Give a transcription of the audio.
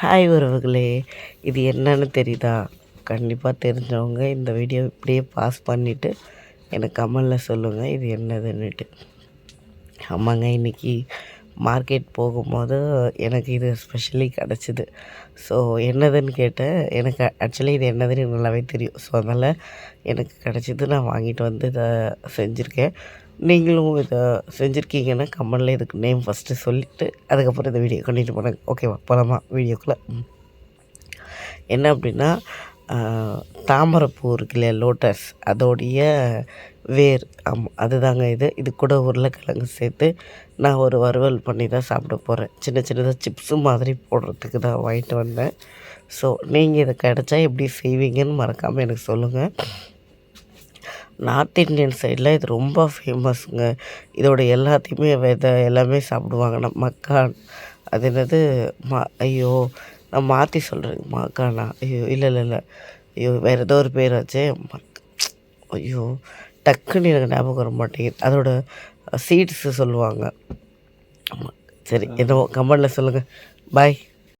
Hi உறவுகளே இது என்னன்னு தெரியுதா? கண்டிப்பாக தெரிஞ்சவங்க இந்த வீடியோ இப்படியே பாஸ் பண்ணிவிட்டு எனக்கு கமெண்டில் சொல்லுங்கள் இது என்னதுன்னுட்டு. ஆமாங்க இன்றைக்கி மார்க்கெட் போகும்போது எனக்கு இது ஸ்பெஷலி கிடச்சிது. ஸோ என்னதுன்னு கேட்டேன். எனக்கு ஆக்சுவலி இது என்னதுன்னு நல்லாவே தெரியும். ஸோ அதனால் எனக்கு கிடச்சிது நான் வாங்கிட்டு வந்து இதை செஞ்சுருக்கேன். நீங்களும் இதை செஞ்சுருக்கீங்கன்னா கமெண்டில் இதுக்கு நேம் ஃபஸ்ட்டு சொல்லிவிட்டு அதுக்கப்புறம் இந்த வீடியோ கண்டினியூ பண்ணுங்க. ஓகேவா போகலாமா வீடியோக்குள்ளே என்ன அப்படின்னா தாமரைப்பூ இருக்கு இல்லையா லோட்டஸ் அதோடைய வேர் ஆமாம் அதுதாங்க இது. இது கூட உருளைக்கிழங்கு சேர்த்து நான் ஒரு வறுவல் பண்ணி தான் சாப்பிட போகிறேன் சின்ன சின்னதாக சிப்ஸு மாதிரி போடுறதுக்கு தான் வாங்கிட்டு வந்தேன். ஸோ நீங்கள் இதை கிடச்சா எப்படி செய்வீங்கன்னு மறக்காமல் எனக்கு சொல்லுங்கள் நார்த் இந்தியன் சைடில் இது ரொம்ப ஃபேமஸுங்க இதோட எல்லாத்தையுமே வித எல்லாமே சாப்பிடுவாங்க. நம்ம மக்கான். அது என்னது? மா ஐயோ நான் மாற்றி சொல்கிறேன் மக்கானா? ஐயோ இல்லை இல்லை இல்லை. ஐயோ வேறு ஏதோ ஒரு பேர் ஆச்சே மக் ஐயோ டக்குன்னு எனக்கு ஞாபகம் வர மாட்டேங்குது. அதோட சீட்ஸு சொல்லுவாங்க. ஆமாம் சரி என்னவோ கமெண்டில் சொல்லுங்கள் பாய்